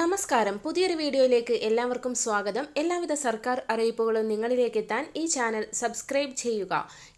നമസ്കാരം. പുതിയൊരു വീഡിയോയിലേക്ക് എല്ലാവർക്കും സ്വാഗതം. എല്ലാവിധ സർക്കാർ അറിയിപ്പുകളും നിങ്ങളിലേക്ക് എത്താൻ ഈ ചാനൽ സബ്സ്ക്രൈബ് ചെയ്യുക.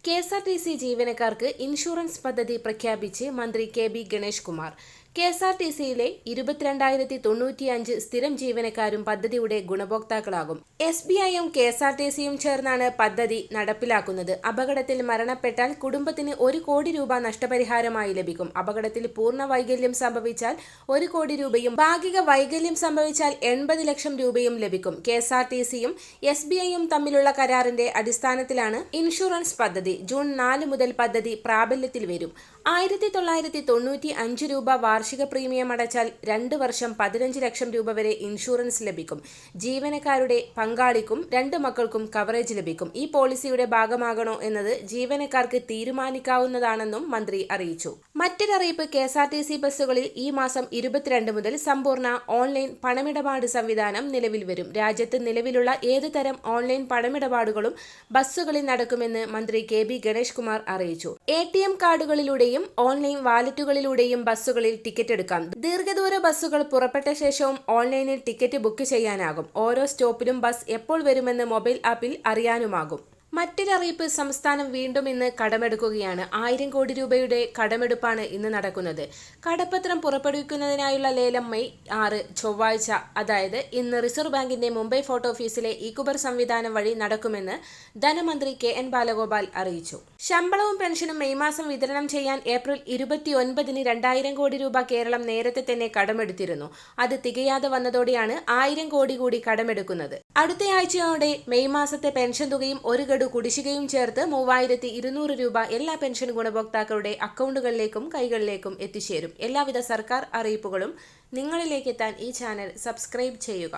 K S R T C ജീവനക്കാർക്ക് ഇൻഷുറൻസ് പദ്ധതി പ്രഖ്യാപിച്ച് മന്ത്രി K B Ganesh Kumar K S R T സിയിലെ ഇരുപത്തിരണ്ടായിരത്തി തൊണ്ണൂറ്റിയഞ്ച് സ്ഥിരം ജീവനക്കാരും പദ്ധതിയുടെ ഗുണഭോക്താക്കളാകും. എസ് ബി ഐയും കെ എസ് ആർ ടി സിയും ചേർന്നാണ് പദ്ധതി നടപ്പിലാക്കുന്നത്. അപകടത്തിൽ മരണപ്പെട്ടാൽ കുടുംബത്തിന് ഒരു കോടി രൂപ നഷ്ടപരിഹാരമായി ലഭിക്കും. അപകടത്തിൽ പൂർണ വൈകല്യം സംഭവിച്ചാൽ ഒരു കോടി രൂപയും ഭാഗിക വൈകല്യം സംഭവിച്ചാൽ എൺപത് ലക്ഷം രൂപയും ലഭിക്കും. കെ എസ് ആർ ടി സിയും എസ് ബി ഐയും തമ്മിലുള്ള കരാറിന്റെ അടിസ്ഥാനത്തിലാണ് ഇൻഷുറൻസ് പദ്ധതി. ജൂൺ നാല് മുതൽ പദ്ധതി പ്രാബല്യത്തിൽ വരും. ആയിരത്തി തൊള്ളായിരത്തി തൊണ്ണൂറ്റി അഞ്ച് രൂപ വാർഷിക പ്രീമിയം അടച്ചാൽ രണ്ട് വർഷം പതിനഞ്ച് ലക്ഷം രൂപ വരെ ഇൻഷുറൻസ് ലഭിക്കും. ജീവനക്കാരുടെ പങ്കാളിക്കും രണ്ട് മക്കൾക്കും കവറേജ് ലഭിക്കും. ഈ പോളിസിയുടെ ഭാഗമാകണോ എന്നത് ജീവനക്കാർക്ക് തീരുമാനിക്കാവുന്നതാണെന്നും മന്ത്രി അറിയിച്ചു. മറ്റൊരറിയിപ്പ് K S R T C ബസ്സുകളിൽ ഈ മാസം ഇരുപത്തിരണ്ട് മുതൽ സമ്പൂർണ ഓൺലൈൻ പണമിടപാട് സംവിധാനം നിലവിൽ വരും. രാജ്യത്ത് നിലവിലുള്ള ഏത് തരം ഓൺലൈൻ പണമിടപാടുകളും ബസ്സുകളിൽ നടക്കുമെന്ന് മന്ത്രി കെ ബി ഗണേഷ് കുമാർ അറിയിച്ചു. എ ടി എം കാർഡുകളിലൂടെയും ഓൺലൈൻ വാലറ്റുകളിലൂടെയും ബസ്സുകളിൽ ടിക്കറ്റ് എടുക്കാം. ദീർഘദൂര ബസ്സുകൾ പുറപ്പെട്ട ശേഷവും ഓൺലൈനിൽ ടിക്കറ്റ് ബുക്ക് ചെയ്യാനാകും. ഓരോ സ്റ്റോപ്പിലും ബസ് എപ്പോൾ വരുമെന്ന് മൊബൈൽ ആപ്പിൽ അറിയാനുമാകും. മറ്റൊരറിയിപ്പ് സംസ്ഥാനം വീണ്ടും ഇന്ന് കടമെടുക്കുകയാണ്. ആയിരം കോടി രൂപയുടെ കടമെടുപ്പാണ് ഇന്ന് നടക്കുന്നത്. കടപ്പത്രം പുറപ്പെടുവിക്കുന്നതിനായുള്ള ലേലം മെയ് ആറ് ചൊവ്വാഴ്ച. അതായത് ഇന്ന് റിസർവ് ബാങ്കിന്റെ മുംബൈ ഫോർട്ട് ഓഫീസിലെ ഇക്കുബർ സംവിധാനം വഴി നടക്കുമെന്ന് ധനമന്ത്രി കെ എൻ ബാലഗോപാൽ അറിയിച്ചു. ശമ്പളവും പെൻഷനും മെയ് മാസം വിതരണം ചെയ്യാൻ ഏപ്രിൽ ഇരുപത്തിയൊൻപതിന് രണ്ടായിരം കോടി രൂപ കേരളം നേരത്തെ തന്നെ കടമെടുത്തിരുന്നു. അത് തികയാതെ വന്നതോടെയാണ് ആയിരം കോടി കൂടി കടമെടുക്കുന്നത്. അടുത്തയാഴ്ചയോടെ മെയ് മാസത്തെ പെൻഷൻ തുകയും ഒരു ഗഡു കുടിശ്ശികയും ചേർത്ത് മൂവായിരത്തി ഇരുന്നൂറ് രൂപ എല്ലാ പെൻഷൻ ഗുണഭോക്താക്കളുടെ അക്കൗണ്ടുകളിലേക്കും കൈകളിലേക്കും എത്തിച്ചേരും. എല്ലാവിധ സർക്കാർ അറിയിപ്പുകളും നിങ്ങളിലേക്ക് എത്താൻ ഈ ചാനൽ സബ്സ്ക്രൈബ് ചെയ്യുക.